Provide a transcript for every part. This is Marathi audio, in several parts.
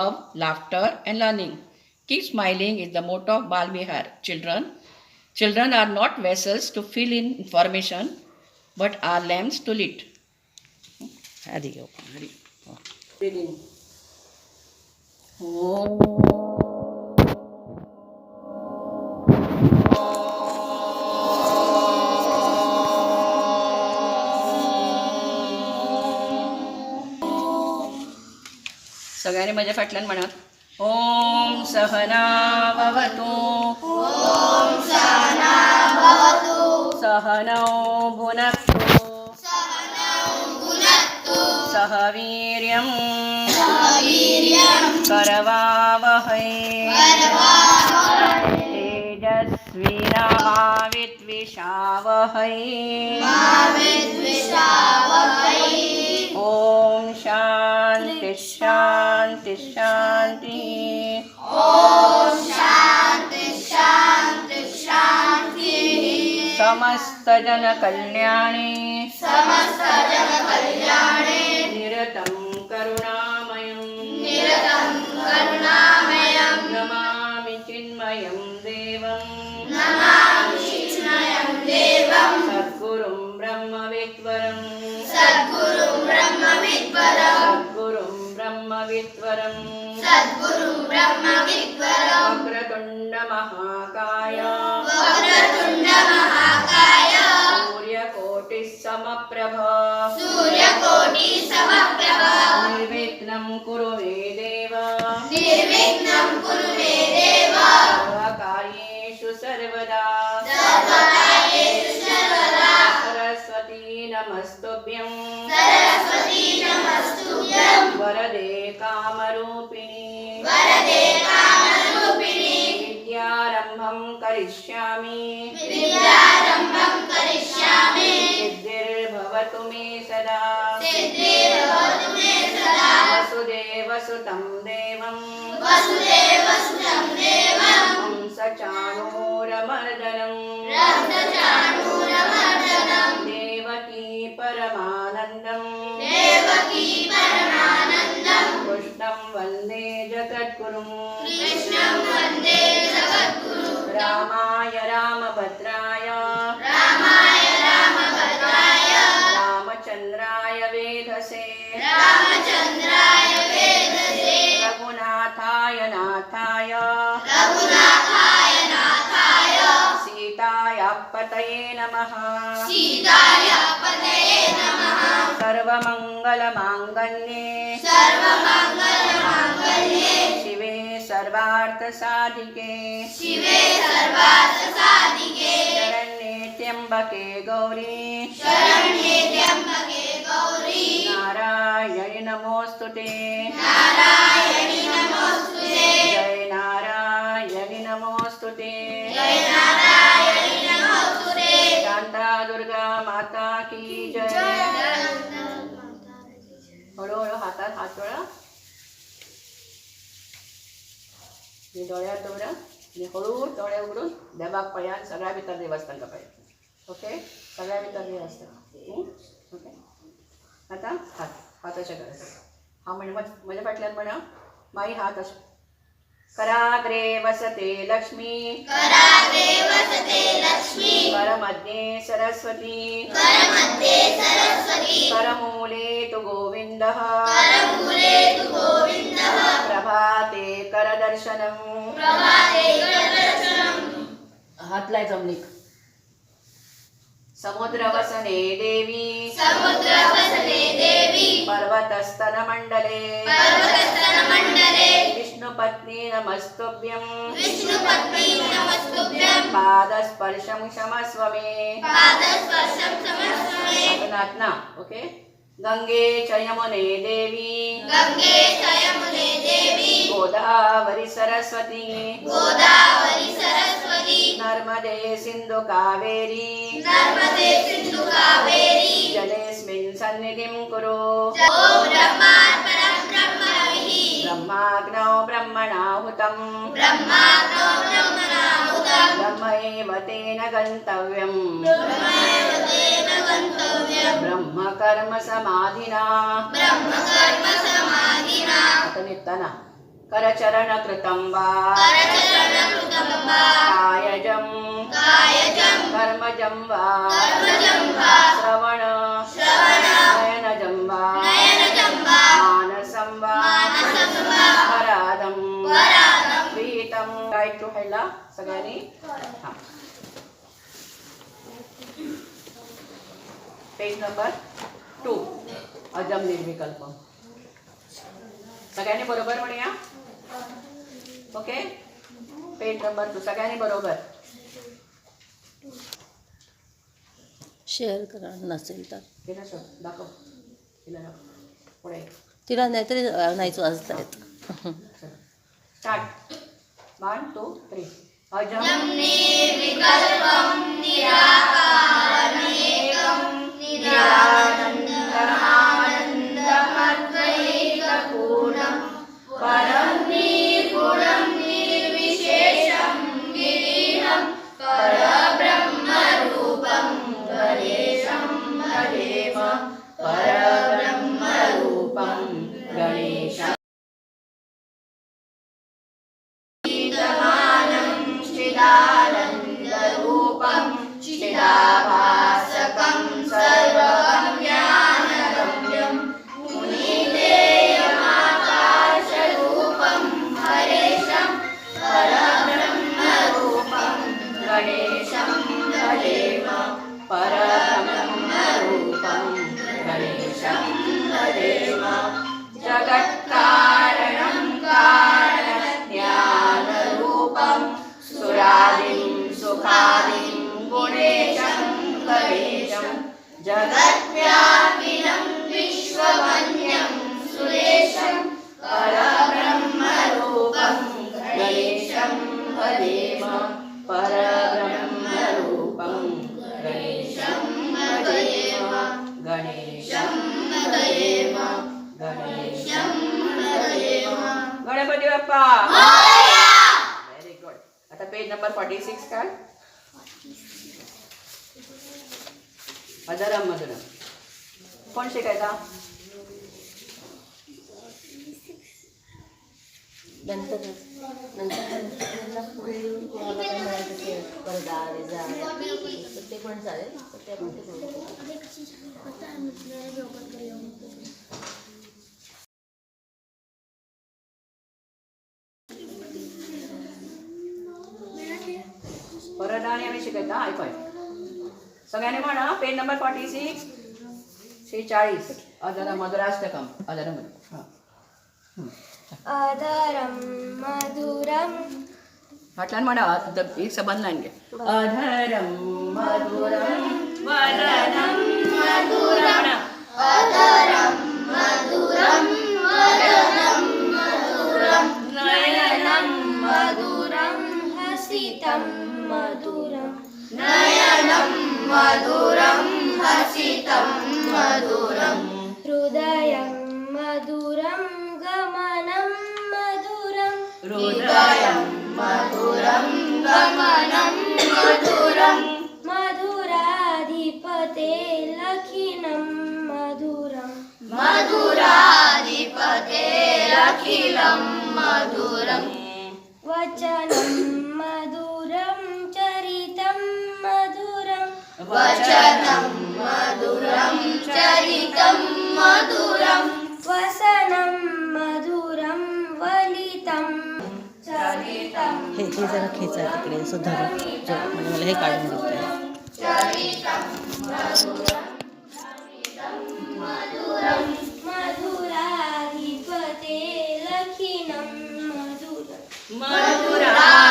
love, laughter, and learning. Keep smiling is the motto of Bal Vihar. Children, children are not vessels to fill in information, but are lamps to lit. Hari Om. Hari Om. Reading. Oh. सगळ्यांनी माझ्या फाटल्यान म्हणत ओम सहना भवतु ओम सहना भवतु सहनौ भुनक्तु सह वीर्यं करवावहै तेजस्विनामाविद्विषावहै ॐ शान्ति शान्ति शान्ति समस्तजनकल्याणे निरतं करुणामयं नमामि चिन्मयं देवं వక్రతుండ మహాకాయ వక్రతుండ మహాకాయ సూర్యకోటి సమప్రభ సూర్యకోటి సమప్రభ వరదే కామరూపిణి विद्यारम्भं करिष्यामि। विद्यारम्भं करिष्यामि। सिद्धिर्भवतु मे सदा। सिद्धिर्भवतु मे सदा। वसुदेवसुतं देवं वसुदेवसुतं रामभद्राय। रामाय रामभद्राय। रामचन्द्राय वेधसे। रामचन्द्राय वेदसे रघुनाथाय नाथाय। रघुनाथाय नाथाय। सीताय पतये नमः। सीताय पतये नमः। सर्वमङ्गलमाङ्गल्ये। सर्वमङ्गलमाङ्गल्ये। सर्वार्थसाधिके शिवे सर्वार्थसाधिके शरण्ये त्र्यम्बके गौरी शरण्ये त्र्यम्बके गौरी नारायणि नमोऽस्तु ते नारायणि नमोऽस्तुते जय नारायणि नमोऽस्तु ते जय नारायणि नमोऽस्तुते शांता दुर्गा माता की जय हळूहळू हातात हात जोडा मी डोळ्यात दोरा आणि हळू डोळे उघडून देवाक आणि सगळ्या भितर देवस्थान पळय ओके सगळ्या भितर देवस्थान. ओके आता हात हात अशें कर हांव म्हणजे म्हज्या फाटल्यान म्हणा मागीर हात अशें कराग्रे वसते लक्ष्मी। कराग्रे वसते लक्ष्मी। करमध्ये सरस्वती। करमध्ये सरस्वती। करमूले तु गोविन्दः। करमूले तु गोविन्दः। प्रभाते करदर्शनम्। प्रभाते करदर्शनम्। हातलाय जमनीक समुद्रवसने देवी। समुद्रवसने देवी। पर्वतस्तनमण्डले। पर्वतस्तनमण्डले विष्णुपत्नी नमस्तुभ्यं विष्णुपत्नी नमस्तुभ्यं पादस्पर्शं क्षमस्व मे पादस्पर्शं समस्वमे नातना ओके गंगे च यमुने देवी गङ्गे च यमुने देवी गोदावरी सरस्वती गोदावरी सरस्वती नर्मदे सिन्धु कावेरी नर्मदे सिन्धु कावेरी जलेऽस्मिन् सन्निधिं कुरु ॐ ब्रह्मार्पणं బ్రహ్మాగ్నో బ్రహ్మణాహుతం బ్రహ్మాగ్నో బ్రహ్మణాహుతం బ్రహ్మైవ తేన గంతవ్యం బ్రహ్మైవ తేన గంతవ్యం బ్రహ్మ కర్మ సమాధినా బ్రహ్మ కర్మ కరచరణ కృతం వా కర్మజం వా శ్రవణ सगळ्यांनी हां. पेज नंबर टू अजम निर्विकल्प. सगळ्यांनी बरोबर म्हणूया? ओके पेज नंबर टू सगळ्यांनी बरोबर? शेअर करा नसेल तर. तिला शोध दाखव. तिला दाखव. पुढे. तिला नाहीतरी अ, नाहीच वाजता येत. स्टार्ट वन टू थ्री અજમને વિકલ્પમ નિરા गणेशं भजेम गणेशं गणपती बाप्पा! व्हेरी गुड आता पेज नंबर फॉर्टी सिक्स काढ. अजरम मधुरम कोण शिकायचा? नंतर नंतर पुढे येऊन कोणाला काही असेल स्पर्धा तर ते पण चालेल तर आणि आम्ही शिकायचा ऐकू सगळ्यांनी म्हणा पेन नंबर फॉर्टी सिक्स शेचाळीस अजर मधुराष्टकम अजर मधुर हां अधरं मधुरं। हटल्यान म्हणा एक लाईन घे. अधरम मधुरम वदनम मधुरम म्हणा. अधरं मधुरं। वदनं मधुरं। नयनं मधुरं। हसितं मधुरं। नयनं हृदयं मधुरं गमनं मधुरं मधुराधिपते लखिनं मधुरं मधुराधिपतेरखिलं मधुरं वचनं मधुरं चरितं मधुरं वचनं मधुरं चरितं मधुरं वसनं हे हे जरा खेचा तिकडे. असं धरून जे- म्हणजे मला हे काढून देत आहे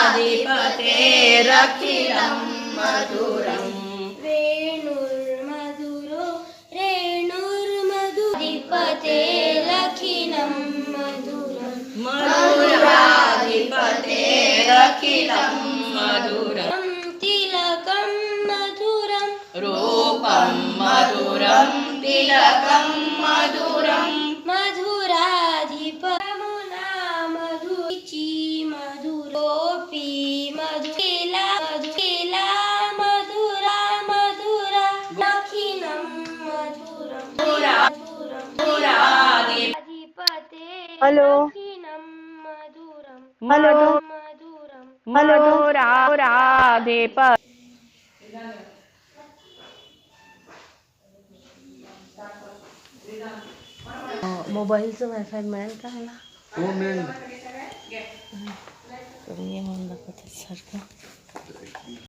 मधुराधिपते लखिनं मधुरं. मधुराधिपतेरखिलं मधुरम् तिलकं मधुरं रूपं मधुरं तिलकं मधुरम् मधुराधिपमुना मधुची मधुरोपी मधुकेला मधुकेला मधुरा मधुरा लखिनं मधुरं मधुरं मधुराधि अधिपते हॅलो. लखिनं मधुरं मधु मधुरा राधे प मोबाईलचं वायफाय मिळेल का मला हो मिळेल. म्हणून दाखवतात सारखं.